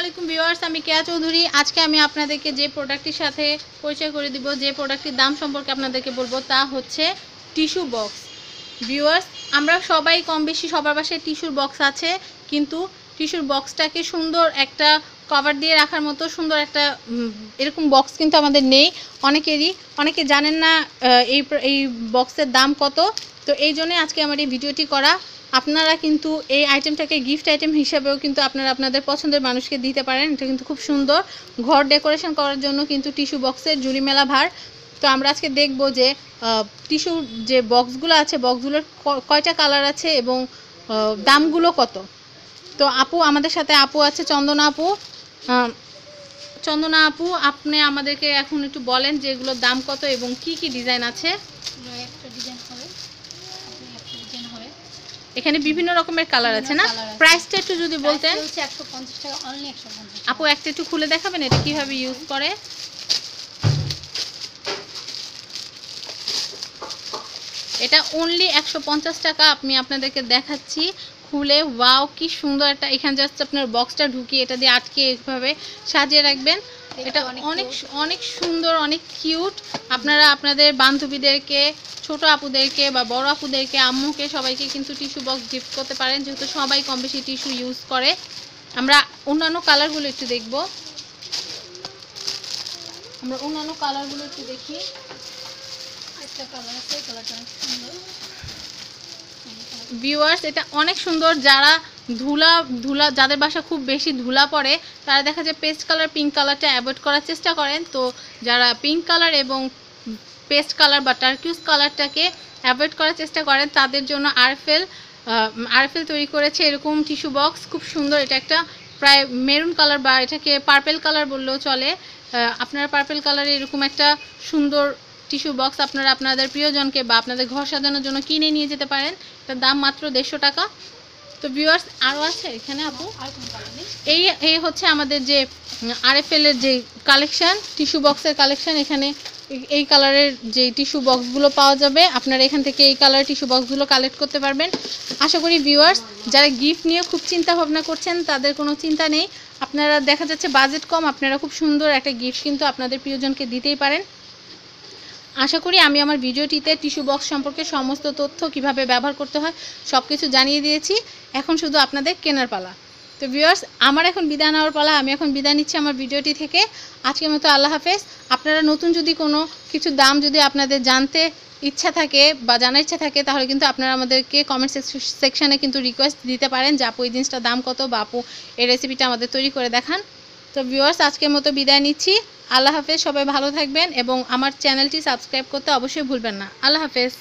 আলাইকুম ভিউয়ার্স, আমি কেয়া চৌধুরী। আজকে আমি আপনাদেরকে যে প্রোডাক্টটির সাথে পরিচয় করে দিব, যে প্রোডাক্টটির দাম সম্পর্কে আপনাদেরকে বলব, তা হচ্ছে টিস্যু বক্স। ভিউয়ার্স, আমরা সবাই কম বেশি সবার বাসায় টিস্যুর বক্স আছে, কিন্তু টিস্যুর বক্সটাকে সুন্দর একটা কভার দিয়ে রাখার মতো সুন্দর একটা এরকম বক্স কিন্তু আমাদের নেই। অনেকেরই, অনেকে জানেন না এই এই বক্সের দাম কত। তো এই জন্যই আজকে আমার এই ভিডিওটি করা। আপনারা কিন্তু এই আইটেমটাকে গিফট আইটেম হিসাবেও কিন্তু আপনারা আপনাদের পছন্দের মানুষকে দিতে পারেন। এটা কিন্তু খুব সুন্দর। ঘর ডেকোরেশন করার জন্য কিন্তু টিস্যু বক্সের জুড়ি মেলা ভার। তো আমরা আজকে দেখব যে টিস্যুর যে বক্সগুলো আছে, বক্সগুলোর কয়টা কালার আছে এবং দামগুলো কত। তো আপু আমাদের সাথে আপু আছে চন্দনা আপু। চন্দনা আপু আপনি আমাদেরকে এখন একটু বলেন যে এগুলোর দাম কত এবং কি কি ডিজাইন আছে? এখানে বিভিন্ন রকমের কালার আছে না। প্রাইসটা একটু যদি বলতেন। আপু একটা একটু খুলে দেখাবেন এটা কীভাবে ইউজ করে? এটা অনলি একশো পঞ্চাশ টাকা আমি আপনাদেরকে দেখাচ্ছি। খুলে ওয়াও কি সুন্দর একটা এখানে জাস্ট আপনার বক্সটা ঢুকিয়ে এটা দিয়ে আটকে এইভাবে সাজিয়ে রাখবেন। এটা অনেক অনেক অনেক সুন্দর অনেক কিউট আপনারা আপনাদের বান্ধবীদেরকে ছোট আপুদেরকে বা বড় আপুদেরকে আম্মুকে সবাইকে কিন্তু টিস্যু বক্স গিফট করতে পারেন যেহেতু সবাই কম বেশি টিস্যু ইউজ করে। আমরা অন্যান্য কালারগুলো একটু দেখব। আমরা অন্যান্য কালারগুলো একটু দেখি। ভিউয়ার্স এটা অনেক সুন্দর। যারা ধুলা ধুলা, যাদের বাসা খুব বেশি ধুলা পড়ে, তারা দেখা যায় পেস্ট কালার পিঙ্ক কালারটা অ্যাভয়েড করার চেষ্টা করেন। তো যারা পিঙ্ক কালার এবং পেস্ট কালার বা টার্কিউস কালারটাকে অ্যাভয়েড করার চেষ্টা করেন, তাদের জন্য আরফেল আরফেল তৈরি করেছে এরকম টিস্যু বক্স খুব সুন্দর। এটা একটা প্রায় মেরুন কালার বা এটাকে পার্পেল কালার বললেও চলে। আপনারা পার্পেল কালারে এরকম একটা সুন্দর টিস্যু বক্স আপনারা আপনাদের প্রিয়জনকে বা আপনাদের ঘর সাজানোর জন্য কিনে নিয়ে যেতে পারেন। তার দাম মাত্র দেড়শো টাকা। তো ভিউয়ার্স আরও আছে এখানে আপু? এই এই হচ্ছে আমাদের যে আরএফএল এর যে কালেকশান টিস্যু বক্সের কালেকশান এখানে এই- এই কালারের যে টিস্যু বক্সগুলো পাওয়া যাবে। আপনারা এখান থেকে এই কালারের টিস্যু বক্সগুলো কালেক্ট করতে পারবেন। আশা করি ভিউয়ার্স যারা গিফট নিয়ে খুব চিন্তা ভাবনা করছেন তাদের কোনো চিন্তা নেই। আপনারা দেখা যাচ্ছে বাজেট কম আপনারা খুব সুন্দর একটা গিফট কিন্তু আপনাদের প্রিয়জনকে দিতেই পারেন। আশা করি আমি আমার ভিডিওটিতে টিস্যু বক্স সম্পর্কে সমস্ত তথ্য কীভাবে ব্যবহার করতে হয় সব কিছু জানিয়ে দিয়েছি। এখন শুধু আপনাদের কেনার পালা। তো ভিউয়ার্স আমার এখন বিদায় নেওয়ার পালা। আমি এখন বিদায় নিচ্ছি আমার ভিডিওটি থেকে। আজকের মতো আল্লাহ হাফেজ। আপনারা নতুন যদি কোনো কিছু দাম যদি আপনাদের জানতে ইচ্ছা থাকে বা জানার ইচ্ছা থাকে, তাহলে কিন্তু আপনারা আমাদেরকে কমেন্ট সেকশানে কিন্তু রিকোয়েস্ট দিতে পারেন যে, আপু, এই জিনিসটার দাম কত? বা আপু, এই রেসিপিটা আমাদের তৈরি করে দেখান। তো ভিউয়ার্স আজকের মতো বিদায় নিচ্ছি। আল্লাহ হাফেজ, সবাই ভালো থাকবেন এবং আমার চ্যানেলটি সাবস্ক্রাইব করতে অবশ্যই ভুলবেন না। আল্লাহ হাফেজ।